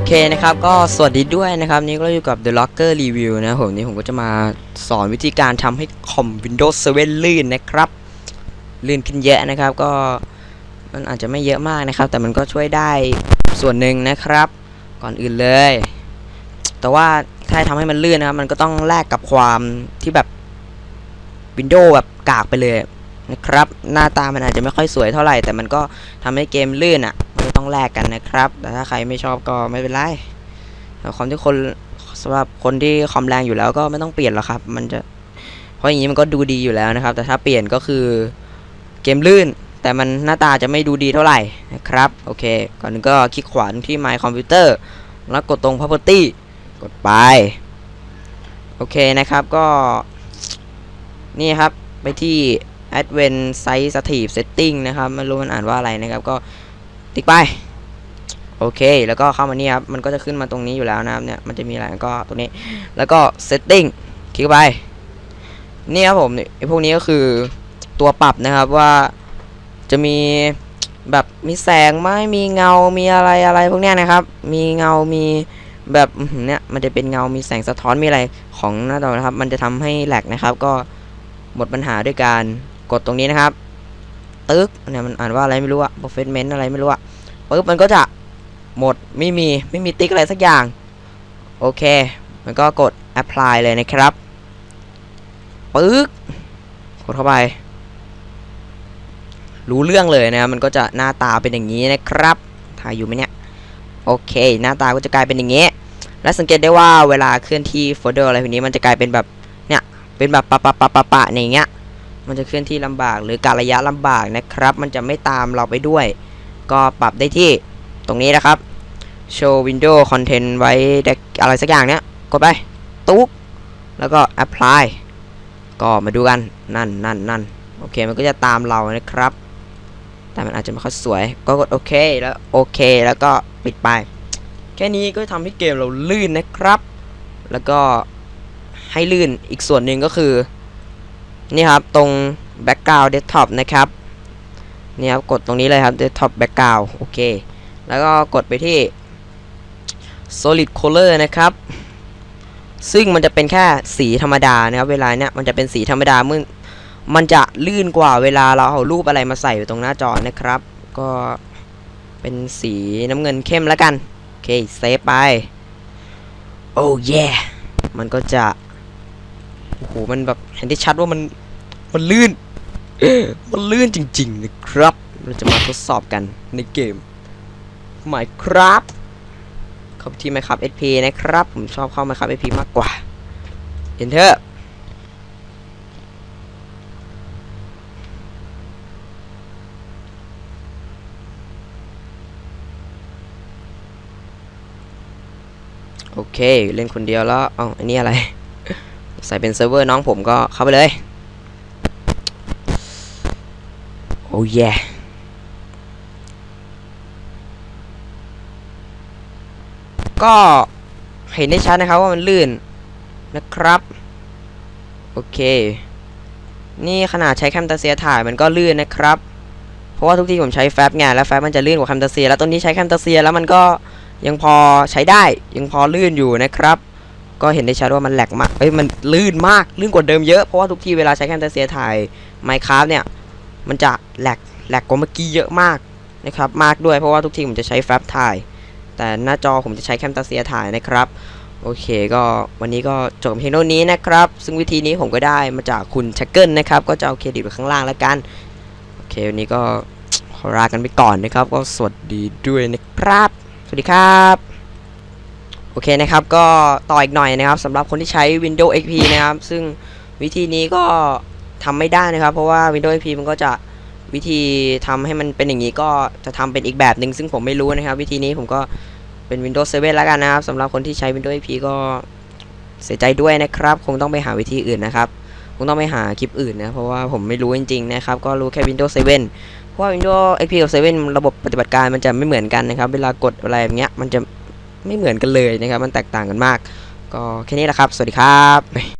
อเคนะครับก็สวัสดีด้วยนะครับ นี่ก็อยู่กับ The Locker Review นะผมนี่ผมก็จะมาสอนวิธีการทำให้คอม Windows 7 ลื่นนะครับ ลื่นขึ้นเยอะนะครับ ก็มันอาจจะไม่เยอะมากนะครับ แต่มันก็ช่วยได้ส่วนหนึ่งนะครับ ก่อนอื่นเลย แต่ว่าถ้าทำให้มันลื่นนะครับ มันก็ต้องแลกกับความที่แบบ Windows แบบกากไปเลยนะครับ หน้าตามันอาจจะไม่ค่อยสวยเท่าไหร่ แต่มันก็ทำให้เกมลื่นอะ ต้องแลกกันนะครับ แต่ถ้าใครไม่ชอบก็ไม่เป็นไรแต่ความที่คนสำหรับคนที่คอมแรงอยู่แล้วก็ไม่ต้องเปลี่ยนหรอกครับ มันจะเพราะอย่างนี้มันก็ดูดีอยู่แล้วนะครับ แต่ถ้าเปลี่ยนก็คือเกมลื่น แต่มันหน้าตาจะไม่ดูดีเท่าไหร่นะครับโอเค ก่อนนึงก็คลิกขวาที่ My Computer แล้วกดตรง Property กดไปโอเคนะครับก็ นี่ครับไปที่ Advanced Sensitive Setting นะครับไม่รู้มันอ่านว่าอะไรนะครับก็ ติ๊กไป โอเค แล้วก็เข้ามานี่ครับ มันก็จะขึ้นมาตรงนี้อยู่แล้วนะครับเนี่ย มันจะมีอะไรก็ตรงนี้ แล้วก็ Setting คลิกไป นี่ครับผมไอพวกนี้ก็คือตัวปรับนะครับว่าจะมีแบบมีแสงไหมมีเงา มีอะไรอะไรพวกเนี้ยนะครับ มีเงา มีแบบเนี่ยมันจะเป็นเงา มีแสงสะท้อน มีอะไรของหน้าจอนะครับ มันจะทำให้แหลกนะครับ ก็หมดปัญหาด้วยการกดตรงนี้นะครับ ตึ๊กเนี่ยมันอ่านว่าอะไรไม่รู้อะ performance อะไรไม่รู้อะ ปึ๊บมันก็จะหมดไม่มีไม่มีติ๊กอะไรสักอย่าง โอเค มันก็กด apply เลยนะครับปึ๊กกดเข้าไป รู้เรื่องเลยนะมันก็จะหน้าตาเป็นอย่างนี้นะครับถ่ายอยู่ไหมเนี่ยโอเค หน้าตาก็จะกลายเป็นอย่างนี้ และสังเกตได้ว่าเวลาเคลื่อนที่โฟลเดอร์อะไรพวกนี้มันจะกลายเป็นแบบเนี่ยเป็นแบบปะปะปะปะปะอย่างเงี้ยมันจะเคลื่อนที่ลำบากหรือการระยะลำบากนะครับ มันจะไม่ตามเราไปด้วย ก็ปรับได้ที่ตรงนี้นะครับ show window content ไว้อะไรสักอย่างเนี้ย กดไป ตุ๊ก แล้วก็ apply ก็มาดูกันนั่นนั่นนั่นโอเคมันก็จะตามเรานะครับ แต่มันอาจจะไม่ค่อยสวย ก็กดโอเคแล้วโอเคแล้วก็ปิดไป แค่นี้ก็ทำให้เกมเราลื่นนะครับ แล้วก็ให้ลื่นอีกส่วนหนึ่งก็คือ นี่ครับตรง background desktop นะครับ นี่ครับ กดตรงนี้เลยครับ desktop background โอเค แล้วก็กดไปที่ solid color นะครับ ซึ่งมันจะเป็นแค่สีธรรมดานะครับ เวลาเนี้ยมันจะเป็นสีธรรมดาเมื่อมันจะลื่นกว่าเวลาเราเอารูปอะไรมาใส่อยู่ตรงหน้าจอนะครับ ก็เป็นสีน้ำเงินเข้มแล้วกัน โอเค เซฟไป โอ้เย่มันก็จะ โอ้โห มันแบบเห็นได้ชัดว่ามัน มันลื่น มันลื่นจริง ๆ นะครับ เราจะมาทดสอบกันในเกม Minecraft เข้าไปที่ Minecraft SP นะครับ ผมชอบเข้า Minecraft SP มากกว่า Enter โอเค เล่นคนเดียวแล้ว เอ้าอันนี้อะไร ใส่เป็นเซิร์ฟเวอร์น้องผมก็เข้าไปเลย โอ้ยก็เห็นได้ชัดนะครับว่ามันลื่นนะครับ โอเค นี่ขนาดใช้แคมตาเซียถ่ายมันก็ลื่นนะครับ เพราะว่าทุกที่ผมใช้แฟบไงแล้วแฟบมันจะลื่นกว่าแคมตาเซีย แล้วต้นนี้ใช้แคมตาเซียแล้วมันก็ยังพอใช้ได้ยังพอลื่นอยู่นะครับ ก็เห็นได้ชัดว่ามันแหลกมากเอ้ยมันลื่นมากลื่นกว่าเดิมเยอะเพราะว่าทุกที่เวลาใช้แคมตาเซียถ่าย Minecraft เนี่ย มันจะแหลกแหลกกว่าเมื่อกี้เยอะมากนะครับมากด้วยเพราะว่าทุกทีผมจะใช้แฟบถ่าย แต่หน้าจอผมจะใช้แคมตาเซียถ่ายนะครับโอเคก็วันนี้ก็จบเพียงเท่านี้นะครับ ซึ่งวิธีนี้ผมก็ได้มาจากคุณแชกเกิลนะครับ ก็จะเอาเครดิตไว้ข้างล่างแล้วกัน โอเค วันนี้ก็ขอลากันไปก่อนนะครับ ก็สวัสดีด้วยนะครับ สวัสดีครับ โอเคนะครับ ก็ต่ออีกหน่อยนะครับสำหรับคนที่ใช้ Windows XP นะครับ ซึ่งวิธีนี้ก็ทำไม่ได้นะครับ เพราะว่า Windows XP มันก็จะ วิธีทำให้มันเป็นอย่างนี้ก็จะทำเป็นอีกแบบหนึ่งซึ่งผมไม่รู้นะครับ วิธีนี้ผมก็เป็น Windows 7 แล้วกันนะครับสำหรับคนที่ใช้ Windows XP ก็เสียใจด้วยนะครับ คงต้องไปหาวิธีอื่นนะครับ คงต้องไปหาคลิปอื่นนะเพราะว่าผมไม่รู้จริงๆนะครับ ก็รู้แค่ Windows 7 เพราะว่า Windows XP กับ 7 ระบบปฏิบัติการมันจะไม่เหมือนกันนะครับ เวลากดอะไรแบบเนี้ยมันจะไม่เหมือนกันเลยนะครับ มันแตกต่างกันมาก ก็แค่นี้แหละครับ สวัสดีครับ